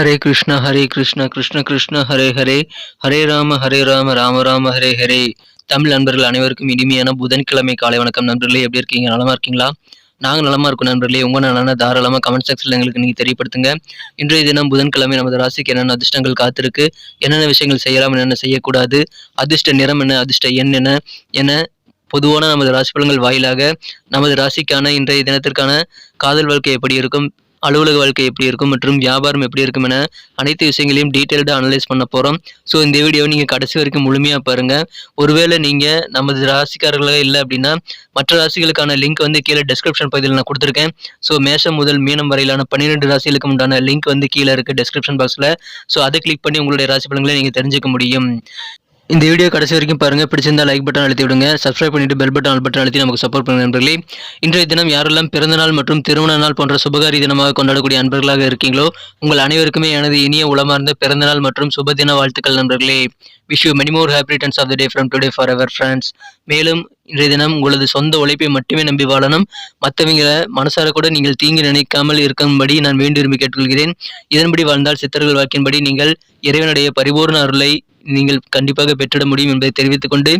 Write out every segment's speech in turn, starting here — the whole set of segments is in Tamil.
ஹரே கிருஷ்ணா ஹரே கிருஷ்ணா கிருஷ்ண கிருஷ்ண ஹரே ஹரே. ஹரே ராம ஹரே ராம ராம ராம ஹரே ஹரே. தமிழ் நண்பர்கள் அனைவருக்கும் இனிமையான புதன்கிழமை காலை வணக்கம். நண்பர்களே எப்படி இருக்கீங்க? நலமா இருக்கீங்களா? நாங்கள் நலமா இருக்கோம் நண்பர்களே. உங்க நலன தாராளமாக கமெண்ட் செக்ஷனில் எங்களுக்கு நீங்கள் தெரியப்படுத்துங்க. இன்றைய தினம் புதன்கிழமை நமது ராசிக்கு என்னென்ன அதிர்ஷ்டங்கள் காத்திருக்கு? என்னென்ன விஷயங்கள் செய்யலாம் என்னென்ன செய்யக்கூடாது? அதிர்ஷ்ட நிறம் என்ன அதிர்ஷ்ட எண் என்ன என பொதுவான நமது ராசி பலன்கள் வாயிலாக நமது ராசிக்கான இன்றைய தினத்திற்கான காதல் வாழ்க்கை எப்படி இருக்கும்? அலுவலக வாழ்க்கை எப்படி இருக்கும் மற்றும் வியாபாரம் எப்படி இருக்கும் என அனைத்து விஷயங்களையும் டீட்டெயில்டாக அனலைஸ் பண்ண போகிறோம் ஸோ இந்த வீடியோவை நீங்கள் கடைசி வரைக்கும் முழுமையாக பாருங்கள் ஒருவேளை நீங்கள் நமது ராசிக்காரர்களாக இல்லை அப்படின்னா மற்ற ராசிகளுக்கான லிங்க் வந்து கீழே டெஸ்கிரிப்ஷன் பகுதியில் நான் கொடுத்துருக்கேன். ஸோ மேஷம் முதல் மீனம் வரையிலான பன்னிரெண்டு ராசிகளுக்கு உண்டான லிங்க் வந்து கீழே இருக்குது டிஸ்கிரிப்ஷன் பாக்ஸில் ஸோ அதை கிளிக் பண்ணி உங்களுடைய ராசி பலன்களை நீங்கள் தெரிஞ்சுக்க முடியும். இந்த வீடியோ கடைசி வரைக்கும் பாருங்க. பிடிச்சிருந்தா லைக் பட்டன் அழுத்தி விடுங்க. சப்ஸ்கிரைப் பண்ணிட்டு பெல் பட்டன் ஆல் பட்டன் அழுத்தி நமக்கு சப்போர்ட் பண்ணுங்க நண்பர்களே. இன்றைய தினம் யாரெல்லாம் பிறந்தநாள் மற்றும் திருமண நாள் போன்ற சுபகாரி தினமாக கொண்டாடக்கூடிய அன்பர்களாக இருக்கீங்களோ உங்கள் அனைவருக்குமே எனது இனிய உளமார்ந்த பிறந்தநாள் மற்றும் சுப தின வாழ்த்துக்கள் நண்பர்களே. Wish you many more happy returns of the day from today for ever friends மேலும் இன்றைய தினம் உங்களது சொந்த உழைப்பை மட்டுமே நம்பி வாழணும். மற்றவங்களை மனசார கூட நீங்கள் தீங்கு நினைக்காமல் இருக்கும்படி நான் வேண்டி விரும்பி கேட்டுக்கொள்கிறேன். இதன்படி வாழ்ந்தால் சித்தர்கள் வாக்கின்படி நீங்கள் இறைவனுடைய பரிபூர்ண அருளை நீங்கள் கண்டிப்பாக பெற்றிட முடியும் என்பதை தெரிவித்துக் கொண்டு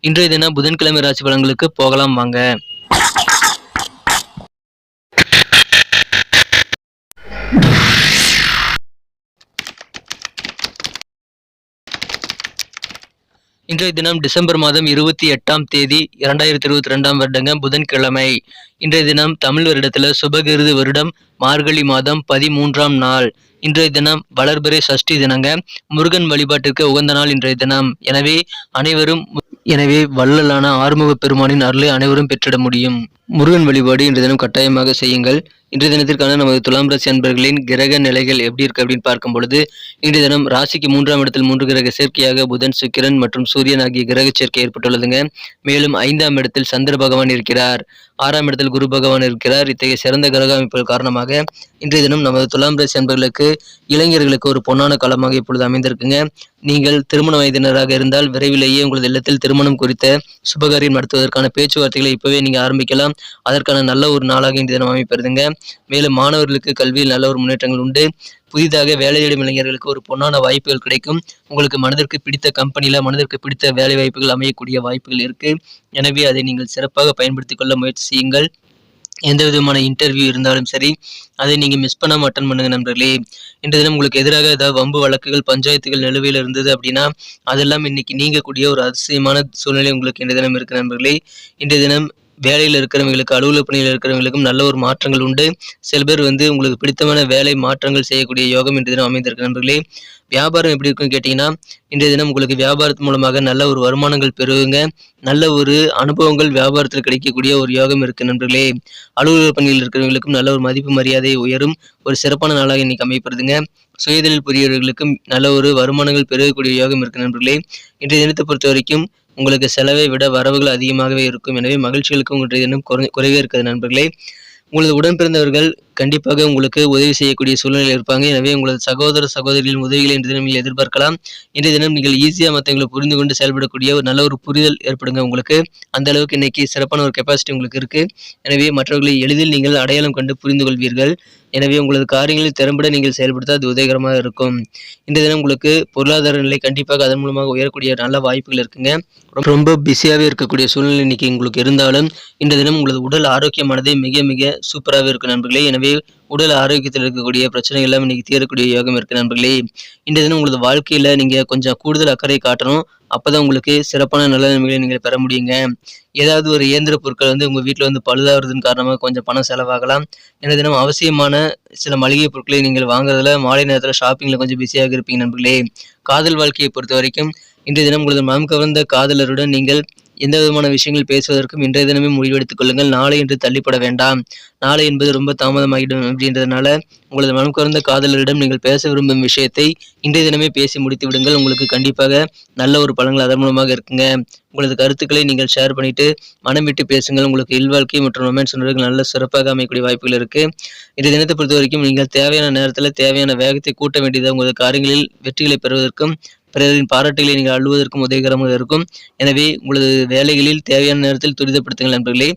இன்றைய தினம் புதன்கிழமை ராசி பலன்களுக்கு போகலாம் வாங்க. இன்றைய தினம் டிசம்பர் மாதம் இருபத்தி எட்டாம் தேதி இரண்டாயிரத்தி இருபத்தி ரெண்டாம் வருடங்க புதன்கிழமை. இன்றைய தினம் தமிழ் வருடத்தில் சுபகிருது வருடம் மார்கழி மாதம் பதிமூன்றாம் நாள். இன்றைய தினம் வளர்பிறை சஷ்டி தினங்க முருகன் வழிபாட்டிற்கு உகந்த நாள் இன்றைய தினம். எனவே அனைவரும் எனவே வள்ளலான ஆறுமுக பெருமானின் அருளை அனைவரும் பெற்றிட முடியும். முருகன் வழிபாடு இன்று தினம் கட்டாயமாக செய்யுங்கள். இன்றைய தினத்திற்கான நமது துலாம் ராசி அன்பர்களின் கிரக நிலைகள் எப்படி இருக்கு அப்படின்னு பார்க்கும் பொழுது இன்றைய தினம் ராசிக்கு மூன்றாம் இடத்தில் மூன்று கிரக சேர்க்கையாக புதன் சுக்கிரன் மற்றும் சூரியன் ஆகிய கிரக சேர்க்கை ஏற்பட்டுள்ளதுங்க. மேலும் ஐந்தாம் இடத்தில் சந்திர பகவான் இருக்கிறார். ஆறாம் இடத்தில் குரு பகவான் இருக்கிறார். இத்தகைய சிறந்த கிரக அமைப்புகள் காரணமாக இன்றைய தினம் நமது துலாம் ராசி அன்பர்களுக்கு இளைஞர்களுக்கு ஒரு பொன்னான காலமாக இப்பொழுது அமைந்திருக்குங்க. நீங்கள் திருமண வயதினராக இருந்தால் விரைவிலேயே உங்களது இல்லத்தில் திருமணம் குறித்த சுபகாரியம் நடத்துவதற்கான பேச்சுவார்த்தைகளை இப்பவே நீங்க ஆரம்பிக்கலாம். அதற்கான நல்ல ஒரு நாளாக இன்றைய தினம் அமைப்பதுங்க மேலும் மாணவர்களுக்கு கல்வியில் நல்ல ஒரு முன்னேற்றங்கள் உண்டு. புதிதாக வேலை தேடும் இளைஞர்களுக்கு ஒரு பொன்னான வாய்ப்புகள் கிடைக்கும். உங்களுக்கு மனதிற்கு பிடித்த கம்பெனியில் மனதிற்கு பிடித்த வேலை வாய்ப்புகள் அமையக்கூடிய வாய்ப்புகள் இருக்கு. எனவே அதை நீங்கள் சிறப்பாக பயன்படுத்திக் கொள்ள முயற்சி செய்யுங்கள். எந்த விதமான இன்டர்வியூ இருந்தாலும் சரி அதை நீங்கள் மிஸ் பண்ணாமல் அட்டன் பண்ணுங்க நண்பர்களே. இன்று தினம் உங்களுக்கு எதிராக ஏதாவது வம்பு வழக்குகள் பஞ்சாயத்துகள் நிலுவையில் இருந்தது அப்படின்னா அதெல்லாம் இன்னைக்கு நீங்கக்கூடிய ஒரு அதிசயமான சூழ்நிலை உங்களுக்கு இன்றைய தினம் இருக்கு நண்பர்களே. இன்றைய தினம் வேலையில் இருக்கிறவங்களுக்கு அலுவலக பணியில் இருக்கிறவங்களுக்கும் நல்ல ஒரு மாற்றங்கள் உண்டு. சில பேர் வந்து உங்களுக்கு பிடித்தமான வேலை மாற்றங்கள் செய்யக்கூடிய யோகம் இன்றைய தினம் அமைந்திருக்கு. நண்பர்களே வியாபாரம் எப்படி இருக்குன்னு கேட்டிங்கன்னா இன்றைய தினம் உங்களுக்கு வியாபாரத்து மூலமாக நல்ல ஒரு வருமானங்கள் பெறுவீங்க. நல்ல ஒரு அனுபவங்கள் வியாபாரத்தில் கிடைக்கக்கூடிய ஒரு யோகம் இருக்கு. நண்பர்களே அலுவலக பணியில் இருக்கிறவங்களுக்கும் நல்ல ஒரு மதிப்பு மரியாதை உயரும். ஒரு சிறப்பான நாளாக இன்னைக்கு அமைப்படுதுங்க சுயதொழில் புரியவர்களுக்கும் நல்ல ஒரு வருமானங்கள் பெருகக்கூடிய யோகம் இருக்கு. நண்பர்களே இன்றைய தினத்தை பொறுத்த வரைக்கும் உங்களுக்கு செலவை விட வரவுகள் அதிகமாகவே இருக்கும். எனவே மகிழ்ச்சிகளுக்கு உங்களுடைய தினம் குறை குறைவே இருக்காது நண்பர்களே. உங்களது உடன் பிறந்தவர்கள் கண்டிப்பாக உங்களுக்கு உதவி செய்யக்கூடிய சூழ்நிலை இருப்பாங்க. எனவே உங்களது சகோதர சகோதரிகளின் உதவிகளை இன்று தினம் நீங்கள் எதிர்பார்க்கலாம். இன்றைய தினம் நீங்கள் ஈஸியாக மற்றவங்களை புரிந்து கொண்டு செயல்படக்கூடிய ஒரு நல்ல ஒரு புரிதல் ஏற்படுங்க உங்களுக்கு. அந்த அளவுக்கு இன்னைக்கு சிறப்பான ஒரு கெப்பாசிட்டி உங்களுக்கு இருக்கு. எனவே மற்றவர்களை எளிதில் நீங்கள் அடையாளம் கண்டு புரிந்து கொள்வீர்கள். எனவே உங்களது காரியங்களில் திறம்பட நீங்கள் செயல்படுத்த அது உதயகரமாக இருக்கும். இன்றைய தினம் உங்களுக்கு பொருளாதார நிலை கண்டிப்பாக அதன் மூலமாக உயரக்கூடிய நல்ல வாய்ப்புகள் இருக்குங்க. ரொம்ப பிஸியாகவே இருக்கக்கூடிய சூழ்நிலை இன்னைக்கு உங்களுக்கு இருந்தாலும் இன்றைய தினம் உங்களது உடல் ஆரோக்கியமானது மிக மிக சூப்பராகவே இருக்கும் நண்பர்களே. எனவே உடல் ஆரோக்கியத்தில் இருக்கக்கூடிய பிரச்சனைகள் எல்லாம் இன்னைக்கு தீரக்கூடிய யோகம் இருக்கு நண்பர்களே. இன்றைய தினம் உங்களது வாழ்க்கையில நீங்க கொஞ்சம் கூடுதல் அக்கறை காட்டணும். அப்பதான் உங்களுக்கு சிறப்பான நல்ல நன்மைகளை நீங்கள் பெற முடியுங்க. ஏதாவது ஒரு இயந்திர பொருட்கள் வந்து உங்க வீட்டில் வந்து பழுதாகிறதுன்னு காரணமாக கொஞ்சம் பணம் செலவாகலாம். இந்த தினம் அவசியமான சில மளிகை பொருட்களை நீங்கள் வாங்குறதுல மாலை நேரத்தில் ஷாப்பிங்கில் கொஞ்சம் பிஸியாக இருப்பீங்க நண்பர்களே. காதல் வாழ்க்கையை பொறுத்த வரைக்கும் இன்றைய தினம் உங்களது மனம் கவர்ந்த காதலருடன் நீங்கள் எந்த விதமான விஷயங்கள் பேசுவதற்கும் இன்றைய தினமே முடிவெடுத்துக் கொள்ளுங்கள். நாளை என்று தள்ளிப்பட வேண்டாம். நாளை என்பது ரொம்ப தாமதமாகிடும் அப்படின்றதுனால உங்களது மனம் கவர்ந்த காதலரிடம் நீங்கள் பேச விரும்பும் விஷயத்தை இன்றைய தினமே பேசி முடித்து விடுங்கள். உங்களுக்கு கண்டிப்பாக நல்ல ஒரு பலன்கள் அதன் மூலமாக இருக்குங்க. உங்களது கருத்துக்களை நீங்கள் ஷேர் பண்ணிட்டு மனம் விட்டு பேசுங்கள். உங்களுக்கு இல்வாழ்க்கை மற்றும் ரொமான்ஸ் உணர்வுகள் நல்ல சிறப்பாக அமையக்கூடிய வாய்ப்புகள் இருக்கு. இன்றைய தினத்தை பொறுத்த வரைக்கும் நீங்கள் தேவையான நேரத்தில் தேவையான வேகத்தை கூட்ட வேண்டியது உங்களது காரியங்களில் வெற்றிகளை பெறுவதற்கும் பிறரின் பாராட்டுகளை நீங்கள் அழுவதற்கும் உதவிகரமாக இருக்கும். எனவே உங்களது வேலைகளில் தேவையான நேரத்தில் துரிதப்படுத்துங்கள் நண்பர்களே.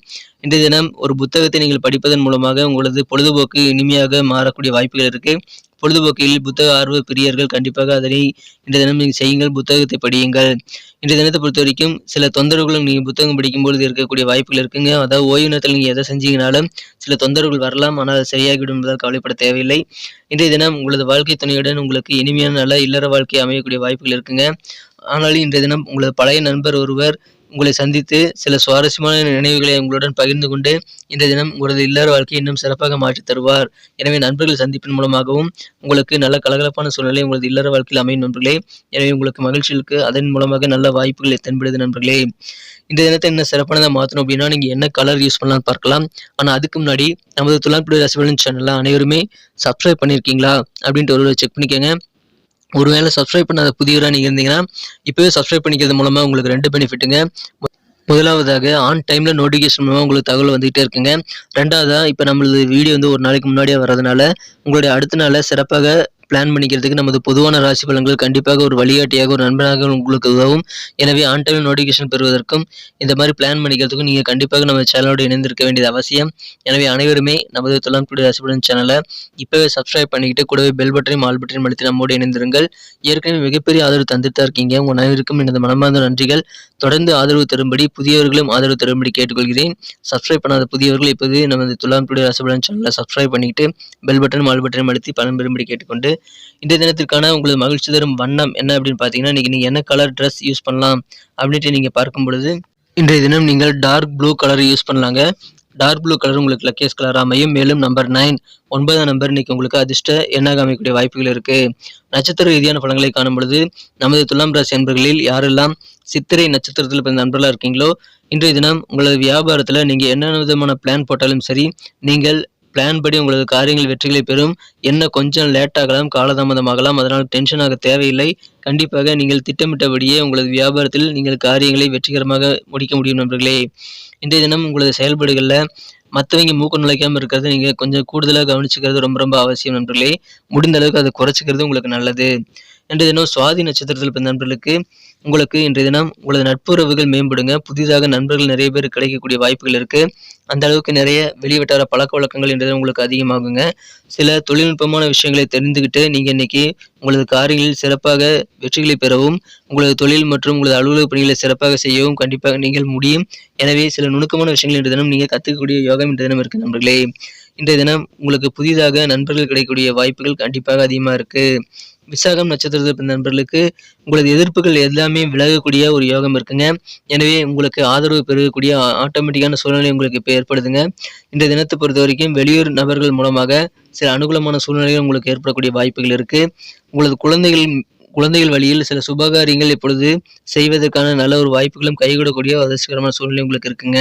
இன்றைய தினம் ஒரு புத்தகத்தை நீங்கள் படிப்பதன் மூலமாக உங்களது பொழுதுபோக்கு இனிமையாக மாறக்கூடிய வாய்ப்புகள் இருக்கு. பொழுதுபோக்கில் புத்தக ஆர்வ பிரியர்கள் கண்டிப்பாக அதனை இன்றைய தினம் நீங்கள் செய்யுங்கள். புத்தகத்தை படியுங்கள். இன்றைய தினத்தை பொறுத்த வரைக்கும் சில தொந்தரவுகளும் நீங்கள் புத்தகம் படிக்கும்பொழுது இருக்கக்கூடிய வாய்ப்புகள் இருக்குங்க. அதாவது ஓய்வு நேரத்தில் நீங்கள் எதை செஞ்சீங்கனாலும் சில தொந்தரவுகள் வரலாம். ஆனால் அது சரியாகிவிடும் என்பதால் கவலைப்பட தேவையில்லை. இன்றைய தினம் உங்களது வாழ்க்கை துணையுடன் உங்களுக்கு இனிமையான நல்ல இல்லற வாழ்க்கை அமையக்கூடிய வாய்ப்புகள் இருக்குங்க. ஆனாலும் இன்றைய தினம் உங்களது பழைய நண்பர் ஒருவர் உங்களை சந்தித்து சில சுவாரஸ்யமான நினைவுகளை உங்களுடன் பகிர்ந்து கொண்டு இந்த தினம் உங்களது இல்லற வாழ்க்கையை இன்னும் சிறப்பாக மாற்றித் தருவார். எனவே நண்பர்கள் சந்திப்பின் மூலமாகவும் உங்களுக்கு நல்ல கலகலப்பான சூழ்நிலை உங்களது இல்லற வாழ்க்கையில் அமையும் நண்பர்களே. எனவே உங்களுக்கு மகிழ்ச்சிகளுக்கு அதன் மூலமாக நல்ல வாய்ப்புகள் தென்படுது நண்பர்களே. இந்த தினத்தை என்ன சிறப்பானதாக மாற்றணும் அப்படின்னா நீங்கள் என்ன கலர் யூஸ் பண்ணலாம்னு பார்க்கலாம். ஆனால் அதுக்கு முன்னாடி நமது துலாப்பிடி ரசிபலன் சேனலில் அனைவருமே சப்ஸ்கிரைப் பண்ணியிருக்கீங்களா அப்படின்ட்டு ஒரு செக் பண்ணிக்கோங்க. ஒருவேளை சப்ஸ்கிரைப் பண்ணாத புதியவராக நீங்கள் இருந்தீங்கன்னா இப்போவே சப்ஸ்கிரைப் பண்ணிக்கிறது மூலமாக உங்களுக்கு ரெண்டு பெனிஃபிட்டுங்க முதலாவதாக ஆன் டைமில் நோட்டிஃபிகேஷன் மூலமாக உங்களுக்கு தகவல் வந்துகிட்டே இருக்குங்க. ரெண்டாவதாக இப்போ நம்மளது வீடியோ வந்து ஒரு நாளைக்கு முன்னாடியே வர்றதுனால உங்களுடைய அடுத்த நாளை சிறப்பாக பிளான் பண்ணிக்கிறதுக்கு நமது பொதுவான ராசி பலன்கள் கண்டிப்பாக ஒரு வழிகாட்டியாக ஒரு நண்பனாக உங்களுக்கு உதவும். எனவே ஆன் டைம் நோட்டிஃபிகேஷன் பெறுவதற்கும் இந்த மாதிரி பிளான் பண்ணிக்கிறதுக்கும் நீங்கள் கண்டிப்பாக நம்ம சேனலோடு இணைந்திருக்க வேண்டியது அவசியம். எனவே அனைவருமே நமது துலாம் குடி ராசி பலன் சேனலை இப்போவே சப்ஸ்கிரைப் பண்ணிக்கிட்டு கூடவே பெல் பட்டனையும் ஆல் பட்டனையும் அழுத்தி நம்மோடு இணைந்திருங்கள். ஏற்கனவே மிகப்பெரிய ஆதரவு தந்துட்டு இருக்கீங்க. உங்கள் அனைவருக்கும் எனது மனமார்ந்த நன்றிகள். தொடர்ந்து ஆதரவு தரும்படி புதியவர்களும் ஆதரவு தரும்படி கேட்டுக்கொள்கிறேன். சப்ஸ்கிரைப் பண்ணாத புதியவர்கள் இப்போது நமது துலாம் குடி ராசி பலன் சேனலை சப்ஸ்கிரைப் பண்ணிக்கிட்டு பெல் பட்டனும் ஆல் பட்டனையும் அழுத்தி பலன் பெறும்படி கேட்டுக்கொண்டு இன்றைய தினத்திற்கான உங்களது மகிழ்ச்சி தரும் வண்ணம் என்ன அப்படின்னு பார்த்தீங்கன்னா இன்றைக்கி நீங்கள் என்ன கலர் ட்ரெஸ் யூஸ் பண்ணலாம் அப்படின்ட்டு நீங்கள் பார்க்கும் பொழுது இன்றைய தினம் நீங்கள் டார்க் ப்ளூ கலர் யூஸ் பண்ணலாங்க. டார்க் ப்ளூ கலர் உங்களுக்கு லக்கேஸ் கலர் அமையும். மேலும் நம்பர் நைன் ஒன்பதாம் நம்பர் இன்னைக்கு உங்களுக்கு அதிர்ஷ்ட எண்ணாக அமைக்கக்கூடிய வாய்ப்புகள் இருக்கு. நட்சத்திர ரீதியான பலன்களை காணும் பொழுது நமது துலாம் ராசி அன்பர்களில் யாரெல்லாம் சித்திரை நட்சத்திரத்தில் பிறந்த நண்பர்களாக இருக்கீங்களோ இன்றைய தினம் உங்களது வியாபாரத்தில் நீங்கள் என்னென்ன விதமான பிளான் போட்டாலும் சரி நீங்கள் பிளான் படி உங்களது காரியங்கள் வெற்றிகளை பெறும். என்ன கொஞ்சம் லேட் ஆகலாம் காலதாமதமாகலாம் அதனால் டென்ஷன் ஆக தேவையில்லை. கண்டிப்பாக நீங்கள் திட்டமிட்டபடியே உங்களது வியாபாரத்தில் நீங்கள் காரியங்களை வெற்றிகரமாக முடிக்க முடியும் நண்பர்களே. இன்றைய தினம் உங்களது செயல்பாடுகளில் மற்றவங்க மூக்க நுழைக்காமல் இருக்கிறது நீங்கள் கொஞ்சம் கூடுதலாக கவனிச்சுக்கிறது ரொம்ப ரொம்ப அவசியம் நண்பர்களே. முடிந்த அளவுக்கு அதை குறைச்சிக்கிறது உங்களுக்கு நல்லது. இன்றைய தினம் சுவாதி நட்சத்திரத்தில் பிறந்த நண்பர்களுக்கு உங்களுக்கு இன்றைய தினம் உங்களது நட்புறவுகள் மேம்படுங்க. புதிதாக நண்பர்கள் நிறைய பேர் கிடைக்கக்கூடிய வாய்ப்புகள் இருக்கு. அந்த அளவுக்கு நிறைய வெளிவட்டார பழக்க வழக்கங்கள் இன்றைய தினம் உங்களுக்கு அதிகமாகுங்க. சில தொழில்நுட்பமான விஷயங்களை தெரிந்துக்கிட்டு நீங்கள் இன்னைக்கு உங்களது காரியங்களில் சிறப்பாக வெற்றிகளை பெறவும் உங்களது தொழில் மற்றும் உங்களது அலுவலக பணிகளை சிறப்பாக செய்யவும் கண்டிப்பாக நீங்கள் முடியும். எனவே சில நுணுக்கமான விஷயங்கள் இன்றைய தினம் நீங்கள் கற்றுக்கக்கூடிய யோகம் இன்றைய தினம் இருக்கு நண்பர்களே. இன்றைய தினம் உங்களுக்கு புதிதாக நண்பர்கள் கிடைக்கக்கூடிய வாய்ப்புகள் கண்டிப்பாக அதிகமாக இருக்குது விசாகம் நட்சத்திரத்தில் நண்பர்களுக்கு உங்களது எதிர்ப்புகள் எல்லாமே விலகக்கூடிய ஒரு யோகம் இருக்குங்க. எனவே உங்களுக்கு ஆதரவு பெறக்கூடிய ஆட்டோமேட்டிக்கான சூழ்நிலை உங்களுக்கு இப்போ ஏற்படுதுங்க. இந்த தினத்தை பொறுத்த வரைக்கும் வெளியூர் நபர்கள் மூலமாக சில அனுகூலமான சூழ்நிலைகள் உங்களுக்கு ஏற்படக்கூடிய வாய்ப்புகள் இருக்கு. உங்களது குழந்தைகள் குழந்தைகள் வழியில் சில சுபகாரியங்கள் இப்பொழுது செய்வதற்கான நல்ல ஒரு வாய்ப்புகளும் கைகூடக்கூடிய அதிர்ஷ்டகரமான சூழ்நிலை உங்களுக்கு இருக்குங்க.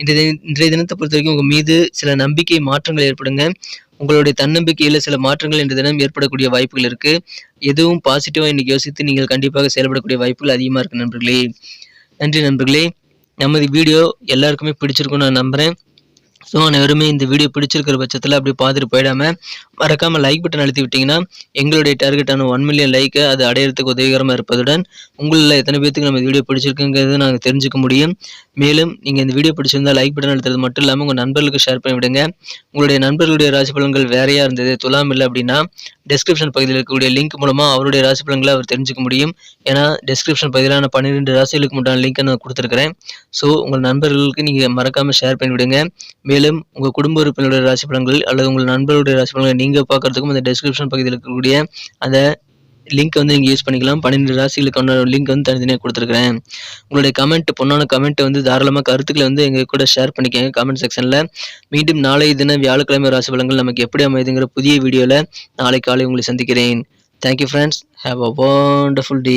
இன்றைய இன்றைய தினத்தை பொறுத்த வரைக்கும் உங்கள் மீது சில நம்பிக்கை மாற்றங்கள் ஏற்படுங்க. உங்களுடைய தன்னம்பிக்கையில் சில மாற்றங்கள் இன்று தினம் ஏற்படக்கூடிய வாய்ப்புகள் இருக்கு. எதுவும் பாசிட்டிவாக இன்னைக்கு யோசித்து நீங்கள் கண்டிப்பாக செயல்படக்கூடிய வாய்ப்புகள் அதிகமாக இருக்கு நண்பர்களே. நன்றி நண்பர்களே. நமது வீடியோ எல்லாருக்குமே பிடிச்சிருக்கும் நான் நம்புகிறேன் ஸோ அனைவருமே இந்த வீடியோ பிடிச்சிருக்கிற பட்சத்தில் அப்படி பார்த்துட்டு போயிடாம மறக்காமல் லைக் பட்டன் அழுத்தி விட்டிங்கன்னா எங்களுடைய டார்கெட்டான ஒன் மில்லியன் லைக்கை அது அடையிறதுக்கு உதவிகரமாக இருப்பதுடன் உங்களில் எத்தனை பேத்துக்கு நம்ம வீடியோ பிடிச்சிருக்குங்கிறது நாங்கள் தெரிஞ்சுக்க முடியும். மேலும் நீங்கள் இந்த வீடியோ பிடிச்சிருந்தா லைக் பட்டன் அழுத்துறது மட்டும் இல்லாமல் உங்கள் நண்பர்களுக்கு ஷேர் பண்ணி விடுங்க. உங்களுடைய நண்பர்களுடைய ராசி பலன்கள் வேறையாக இருந்தது துலாம் இல்லை அப்படின்னா டெஸ்கிரிப்ஷன் பகுதியில் இருக்கக்கூடிய லிங்க் மூலமாக அவருடைய ராசி பலன்களை அவர் தெரிஞ்சுக்க முடியும். ஏன்னா டெஸ்கிரிப்ஷன் பகுதியிலான பன்னிரெண்டு ராசிகளுக்கு மட்டும் லிங்க்கை நான் கொடுத்துருக்கிறேன். ஸோ உங்கள் நண்பர்களுக்கு நீங்கள் மறக்காமல் ஷேர் பண்ணி விடுங்க. மேலும் உங்கள் குடும்ப உறுப்பினருடைய ராசி பலன்கள் அல்லது உங்கள் நண்பருடைய ராசி பலன்களை நீங்கள் பார்க்குறதுக்கும் அந்த டெஸ்கிரிப்ஷன் பகுதியில் இருக்கக்கூடிய அந்த லிங்க் வந்து நீங்கள் யூஸ் பண்ணிக்கலாம். பன்னெண்டு ராசிகளுக்கான லிங்க் வந்து தனித்தனியாக கொடுத்துருக்குறேன். உங்களுடைய கமெண்ட் பொண்ணான கமெண்ட்டை வந்து தாராளமாக கருத்துக்களை வந்து எங்கள் கூட ஷேர் பண்ணிக்கங்க. கமெண்ட் செக்ஷனில் மீண்டும் நாளை தினம் வியாழக்கிழமை ராசி பலன்கள் நமக்கு எப்படி அமைதுங்கிற புதிய வீடியோவில் நாளை காலை உங்களை சந்திக்கிறேன். Thank you friends have a wonderful day